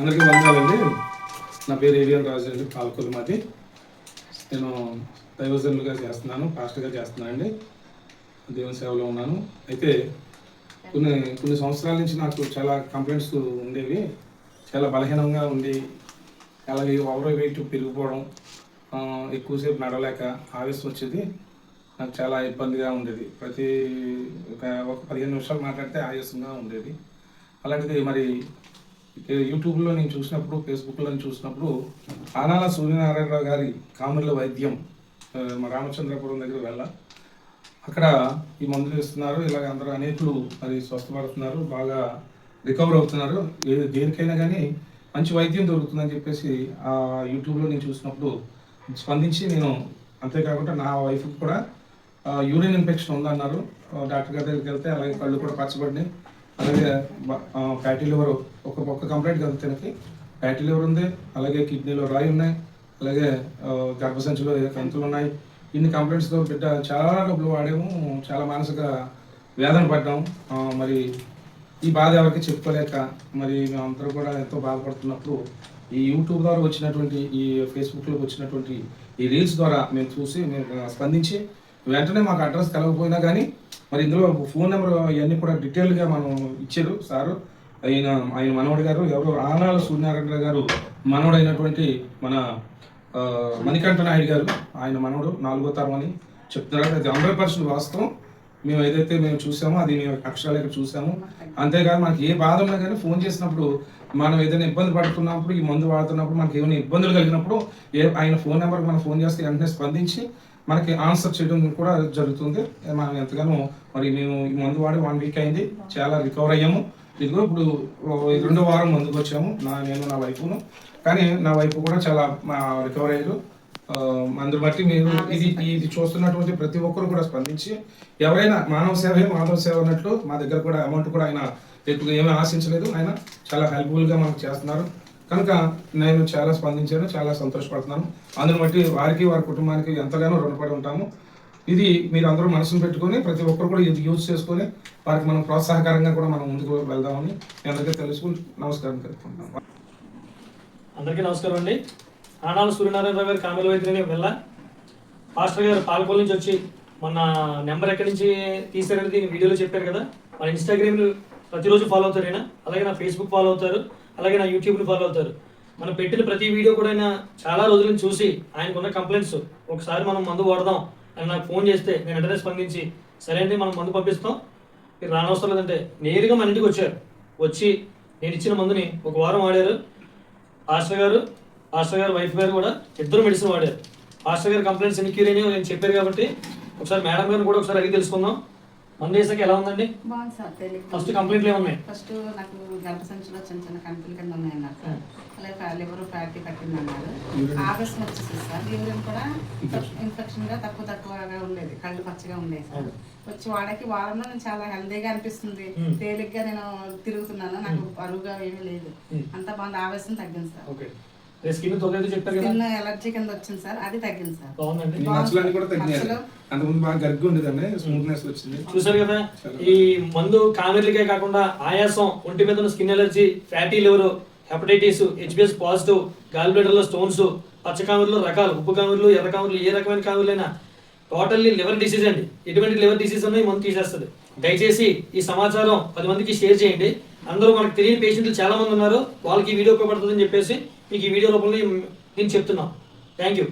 అందరికీ వందాలండి నా పేరు ఏవిఎన్ రాజు అండి పాలకొల్లు మాది. నేను దైవజనులుగా చేస్తున్నాను పాస్టర్గా చేస్తున్నాను అండి దేవుని సేవలో ఉన్నాను. అయితే కొన్ని కొన్ని సంవత్సరాల నుంచి నాకు చాలా కంప్లైంట్స్ ఉండేవి. చాలా బలహీనంగా ఉండి అలాగే ఓవర్ వెయిట్ పెరిగిపోవడం ఎక్కువసేపు నడవలేక ఆవేశం వచ్చేది. నాకు చాలా ఇబ్బందిగా ఉండేది. ప్రతి ఒక ఒక పదిహేను నిమిషాలు మాట్లాడితే ఆయాసంగా ఉండేది. అలాంటిది మరి యూట్యూబ్లో నేను చూసినప్పుడు ఫేస్బుక్లో చూసినప్పుడు ఆనాల సూర్యనారాయణరావు గారి కామెర్ల వైద్యం మా రామచంద్రపురం దగ్గర వెళ్ళ. అక్కడ ఈ మందులు ఇస్తున్నారు ఇలాగ అందరూ అనేకులు మరి స్వస్థపడుతున్నారు బాగా రికవర్ అవుతున్నారు. ఏది దేనికైనా కానీ మంచి వైద్యం దొరుకుతుందని చెప్పేసి ఆ యూట్యూబ్లో నేను చూసినప్పుడు స్పందించి నేను అంతేకాకుండా నా వైఫ్కి కూడా యూరిన్ ఇన్ఫెక్షన్ ఉందన్నారు. డాక్టర్ గారి దగ్గరికి వెళ్తే అలాగే కళ్ళు కూడా పచ్చబడినాయి. అలాగే ఫ్యాటీ లివర్ ఒక ఒక్క కంప్లైంట్ కదా తనకి. ఫ్యాటీ లివర్ ఉంది అలాగే కిడ్నీలో రాయి ఉన్నాయి అలాగే ఆ, గర్భసంచిలో కంతులు ఉన్నాయి. ఇన్ని కంప్లైంట్స్తో బిడ్డ చాలా డబ్బులు వాడాము చాలా మానసిక వేదన పడ్డాం మరి ఈ బాధ ఎవరికి చెప్పుకోలేక మరి మేమందరూ కూడా ఎంతో బాధపడుతున్నప్పుడు ఈ యూట్యూబ్ ద్వారా వచ్చినటువంటి ఈ ఫేస్బుక్లో వచ్చినటువంటి ఈ రీల్స్ ద్వారా మేము చూసి మేము స్పందించి వెంటనే మాకు అడ్రస్ కలగకపోయినా కానీ మరి ఇందులో ఫోన్ నెంబర్ ఇవన్నీ కూడా డీటెయిల్గా మనం ఇచ్చారు. సారు ఆయన ఆయన మనవడు గారు ఎవరు? ఆనాల సూర్యనారాయణ గారు మనవడు అయినటువంటి మన మణికంఠ నాయుడు గారు ఆయన మనవడు నాలుగో తరం అని చెప్తున్నారు. అది హండ్రెడ్ పర్సెంట్ వాస్తవం. మేము ఏదైతే మేము చూసామో అది మేము అక్షరాలు చూసాము. అంతేకాదు మనకి ఏ బాధ ఉన్నా కానీ ఫోన్ చేసినప్పుడు మనం ఏదైనా ఇబ్బంది పడుతున్నప్పుడు ఈ మందు వాడుతున్నప్పుడు మనకి ఏమైనా ఇబ్బందులు కలిగినప్పుడు ఏ ఆయన ఫోన్ నెంబర్కి మనం ఫోన్ చేస్తే వెంటనే స్పందించి మనకి ఆన్సర్ చేయడం కూడా జరుగుతుంది. మనం ఎంతగానో మరి మేము ఈ మందు వాడి వన్ వీక్ అయింది. చాలా రికవర్ అయ్యాము. ఇదిగో ఇప్పుడు రెండో వారం ముందుకు వచ్చాము. నా నేను నా వైపును. కానీ నా వైపు కూడా చాలా రికవర్ అయ్యారు. ఆ, అందరు బట్టి మీరు ఇది ఇది చూస్తున్నటువంటి ప్రతి ఒక్కరు కూడా స్పందించి ఎవరైనా మానవ సేవే మాధవ సేవ అన్నట్లు మా దగ్గర కూడా అమౌంట్ కూడా ఆయన ఎక్కువగా ఏమీ ఆశించలేదు. ఆయన చాలా హెల్ప్ఫుల్గా మనకు చేస్తున్నారు. కనుక నేను చాలా స్పందించాను చాలా సంతోషపడుతున్నాను. అందుని బట్టి వారికి వారి కుటుంబానికి ఎంతగానో రుణపడి ఉంటాము. ఇది మీరు అందరూ మనసును పెట్టుకొని ప్రతి ఒక్కరు కూడా ఇది యూజ్ చేసుకొని వారికి మనం ప్రోత్సాహకరంగా కూడా మనం ముందుకు వెళ్దామని అందరికీ తెలుసుకుని నమస్కారం తెలుపుకుంటాం అందరికీ నమస్కారం అండి. ఆనాలు సూర్యనారాయణరావు గారు కామెల వైద్యుని వెళ్ళ. పాస్టర్ గారు పాలకొల నుంచి వచ్చి మన నెంబర్ ఎక్కడి నుంచి తీసారనేది వీడియోలో చెప్పారు కదా. మన ఇన్స్టాగ్రామ్ ప్రతిరోజు ఫాలో అవుతారు అయినా అలాగే నా ఫేస్బుక్ ఫాలో అవుతారు అలాగే నా యూట్యూబ్ని ఫాలో అవుతారు. మనం పెట్టిన ప్రతి వీడియో కూడా ఆయన చాలా రోజులను చూసి ఆయనకున్న కంప్లైంట్స్ ఒకసారి మనం మందు వాడదాం అని నాకు ఫోన్ చేస్తే నేను వెంటనే స్పందించి సరే అండి మనం మందు పంపిస్తాం. మీరు రానవసరం లేదంటే నేరుగా మన ఇంటికి వచ్చారు. వచ్చి నేను ఇచ్చిన మందుని ఒక వారం వాడారు. ఆశా గారు ఆశా గారు వైఫ్ గారు కూడా ఇద్దరు మెడిసిన్ వాడారు. ఆశ గారు కంప్లైంట్స్ ఎన్ని క్యూర్ అయినాయో నేను చెప్పారు కాబట్టి ఒకసారి మేడం గారిని కూడా ఒకసారి అడిగి తెలుసుకుందాం. మందు వేసాక ఎలా ఉందండి? బాగుంది సార్ తెలియదు ఫస్ట్ కంప్లైంట్లు ఏమున్నాయి ఫస్ట్ నాకు గర్భసంచిలో చిన్న చిన్న కంపెనీల కింద ఉన్నాయి అన్నారు సార్ అలాగే లివర్ ఫ్యాటీ పట్టింది అన్నారు ఆగస్ట్ వచ్చేసి సార్ యూరిన్ కూడా ఇన్ఫెక్షన్. గా తక్కువ తక్కువగా ఉండేది. కళ్ళు పచ్చగా ఉండేది సార్. వచ్చి వాడకి వారంలో నేను చాలా హెల్దీగా అనిపిస్తుంది. తేలిగ్గా నేను తిరుగుతున్నాను. నాకు బరువుగా ఏమీ లేదు. అంత బాగుంది. ఆవేశం తగ్గింది సార్. ఓకే. స్కిన్ తొలగదు చెప్పారు కదా? స్కిన్ ఎలర్జీ కింద వచ్చింది సార్. అది తగ్గింది సార్. బాగుందండి. మచ్చలన్నీ కూడా తగ్గినాయి? అంతకుముందు బాగా గరిగి ఉండేదండి స్మూత్నెస్ వచ్చింది. చూసారు కదా ఈ మందు కామెర్లకే కాకుండా ఆయాసం ఒంటి మీద ఉన్న skin allergy fatty liver hepatitis HBS positive gall బ్లాడర్లో stones పచ్చ కామెర్లు రకాలు ఉప్పు కామెర్లు ఎర్ర కామెర్లు ఏ రకమైన కామెర్లైనా టోటల్లీ లివర్ డిసీజ్ అండి. ఎటువంటి లివర్ డిసీజ్ ఉన్నా ఈ మందు తీసేస్తుంది. దయచేసి ఈ సమాచారం పది మందికి షేర్ చేయండి. అందరూ మనకు తెలియని పేషెంట్లు చాలా మంది ఉన్నారు. వాళ్ళకి ఈ వీడియో ఉపయోగపడుతుందని చెప్పేసి మీకు ఈ వీడియో రూపంలో నేను చెప్తున్నాను థ్యాంక్ యూ